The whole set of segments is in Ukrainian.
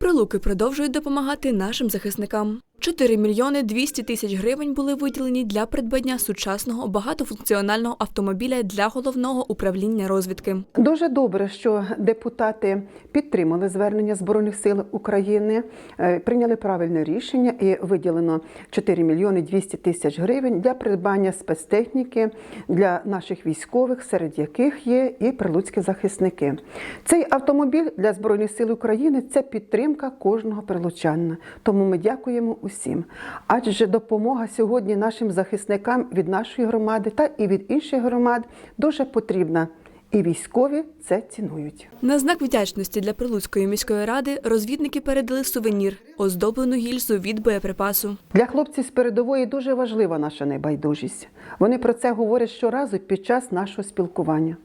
Прилуки продовжують допомагати нашим захисникам. 4 мільйони 200 тисяч гривень були виділені для придбання сучасного багатофункціонального автомобіля для головного управління розвідки. Дуже добре, що депутати підтримали звернення Збройних сил України, е, прийняли правильне рішення і виділено 4 мільйони 200 тисяч гривень для придбання спецтехніки для наших військових, серед яких є і прилуцькі захисники. Цей автомобіль для Збройних сил України це підтримка кожного прилучанина. Тому ми дякуємо усім. Адже допомога сьогодні нашим захисникам від нашої громади та і від інших громад дуже потрібна. І військові це цінують. На знак вдячності для Прилуцької міської ради розвідники передали сувенір оздоблену гільзу від боєприпасу. Для хлопців з передової дуже важлива наша небайдужість. Вони про це говорять щоразу під час нашого спілкування.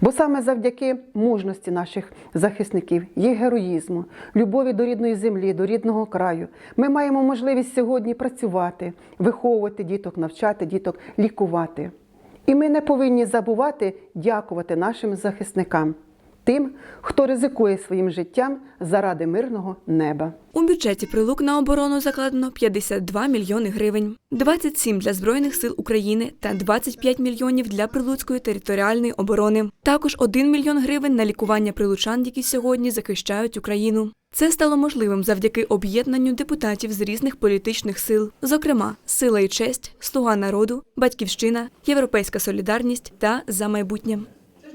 Бо саме завдяки мужності наших захисників, їх героїзму, любові до рідної землі, до рідного краю, ми маємо можливість сьогодні працювати, виховувати діток, навчати діток, лікувати. І ми не повинні забувати дякувати нашим захисникам, тим, хто ризикує своїм життям заради мирного неба. У бюджеті прилук на оборону закладено 52 мільйони гривень, 27 для збройних сил України та 25 мільйонів для прилуцької територіальної оборони. Також 1 мільйон гривень на лікування прилучан, які сьогодні захищають Україну. Це стало можливим завдяки об'єднанню депутатів з різних політичних сил, зокрема Сила і честь, Слуга народу, Батьківщина, Європейська солідарність та за майбутнє.